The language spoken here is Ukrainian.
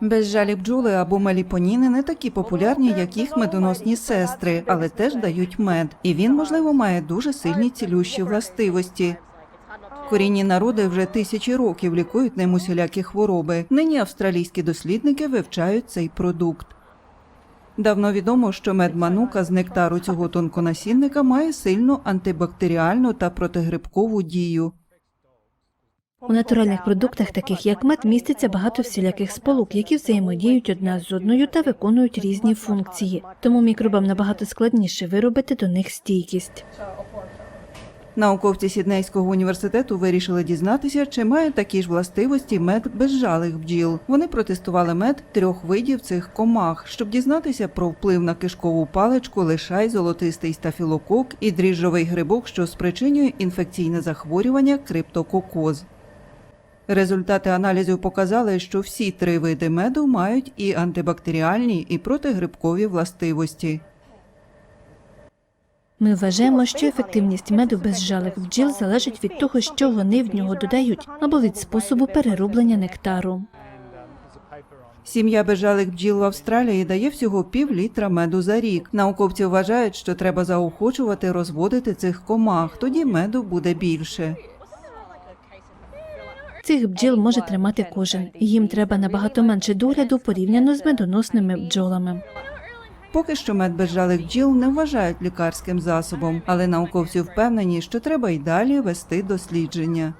Безжалі бджоли або меліпоніни не такі популярні, як їх медоносні сестри, але теж дають мед. І він, можливо, має дуже сильні цілющі властивості. Корінні народи вже тисячі років лікують ним усілякі хвороби. Нині австралійські дослідники вивчають цей продукт. Давно відомо, що мед манука з нектару цього тонконасінника має сильну антибактеріальну та протигрибкову дію. У натуральних продуктах, таких як мед, міститься багато всіляких сполук, які взаємодіють одна з одною та виконують різні функції. Тому мікробам набагато складніше виробити до них стійкість. Науковці Сіднейського університету вирішили дізнатися, чи має такі ж властивості мед безжалих бджіл. Вони протестували мед трьох видів цих комах, щоб дізнатися про вплив на кишкову паличку, лишай, золотистий стафілокок і дріжджовий грибок, що спричинює інфекційне захворювання криптококоз. Результати аналізів показали, що всі три види меду мають і антибактеріальні, і протигрибкові властивості. Ми вважаємо, що ефективність меду безжалих бджіл залежить від того, що вони в нього додають, або від способу перероблення нектару. Сім'я безжалих бджіл в Австралії дає всього пів літра меду за рік. Науковці вважають, що треба заохочувати розводити цих комах, тоді меду буде більше. Цих бджіл може тримати кожен, їм треба набагато менше догляду порівняно з медоносними бджолами. Поки що мед безжалих бджіл не вважають лікарським засобом, але науковці впевнені, що треба й далі вести дослідження.